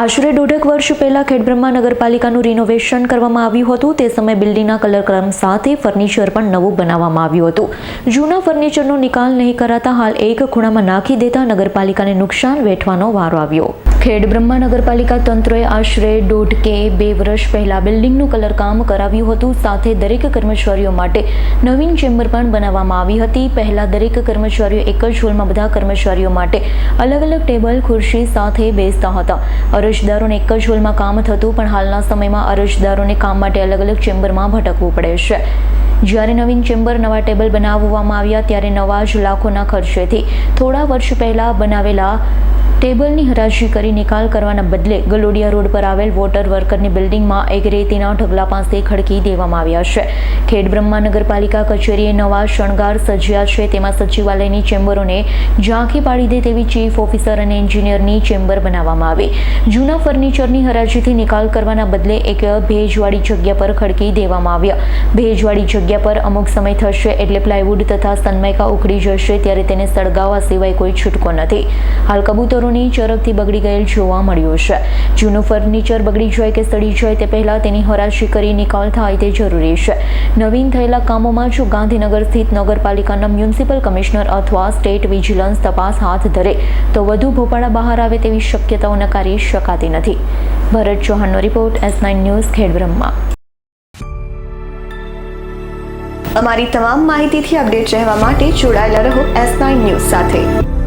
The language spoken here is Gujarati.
આશરે દોઢેક વર્ષ પહેલાં ખેડબ્રહ્મા નગરપાલિકાનું રિનોવેશન કરવામાં આવ્યું હતું. તે સમયે બિલ્ડિંગના કલરક્રમ સાથે ફર્નિચર પણ નવું બનાવવામાં આવ્યું હતું. જૂના ફર્નિચરનો નિકાલ નહીં કરાતા હાલ એક ખૂણામાં નાખી દેતા નગરપાલિકાને નુકસાન વેઠવાનો વારો આવ્યો. ખેડબ્રહ્મા નગરપાલિકા તંત્રએ આશરે દોઢ કે બે વર્ષ પહેલા બિલ્ડિંગનું કલરકામ કરાવ્યું હતું. સાથે દરેક કર્મચારીઓ માટે નવીન ચેમ્બર પણ બનાવવામાં આવી હતી. પહેલા દરેક કર્મચારીઓ એક જ હોલમાં બધા કર્મચારીઓ માટે અલગ અલગ ટેબલ, ખુરશી સાથે બેસતા હતા. અરજદારોને એક જ હોલમાં કામ થતું, પણ હાલના સમયમાં અરજદારોને કામ માટે અલગ અલગ ચેમ્બરમાં ભટકવું પડે છે. જ્યારે નવીન ચેમ્બર નવા ટેબલ બનાવવામાં આવ્યા, ત્યારે નવા જ લાખોના ખર્ચેથી થોડા વર્ષ પહેલાં બનાવેલા ટેબલની હરાજી કરી નિકાલ કરવાના બદલે ગલોડિયા રોડ પર આવેલ વોટર વર્કરની બિલ્ડિંગમાં એક રેતીના ઢગલા પાસે ખડકી દેવામાં આવ્યા છે. ખેડબ્રહ્મા નગરપાલિકા કચેરીએ નવા શણગાર સજ્યા છે. તેમાં સચિવાલયની ચેમ્બરોને ઝાંખી પાડી દે તેવી ચીફ ઓફિસર અને એન્જિનિયરની ચેમ્બર બનાવવામાં આવી. જૂના ફર્નિચરની હરાજીથી નિકાલ કરવાના બદલે એક ભેજવાળી જગ્યા પર ખડકી દેવામાં આવ્યા. ભેજવાળી જગ્યા પર અમુક સમય થશે એટલે પ્લાયવુડ તથા સનમાઇકા ઉખડી જશે, ત્યારે તેને સળગાવવા સિવાય કોઈ છૂટકો નથી. હાલ ચરકથી બગડી ગયેલ જોવા મળ્યું છે. જૂનું ફર્નિચર બગડી જાય કે સડી જાય તે પહેલાં તેની હરાશી કરી નિકાલ થાય તે જરૂરી છે. નવીન થયેલા કામોમાં જો ગાંધીનગર સ્થિત નગરપાલિકાના મ્યુનિસિપલ કમિશનર અથવા સ્ટેટ વિજિલન્સ તપાસ હાથ ધરે, તો વધુ ભોપાળા બહાર આવે તેવી શક્યતાઓ નકારી શકાતી નથી. Bharat ચૌહાણનો report S nine news, Khedbrahma. અમારી તમામ માહિતીથી અપડેટ રહેવા માટે જોડાયેલા રહો એસ નાઇન ન્યૂઝ સાથે.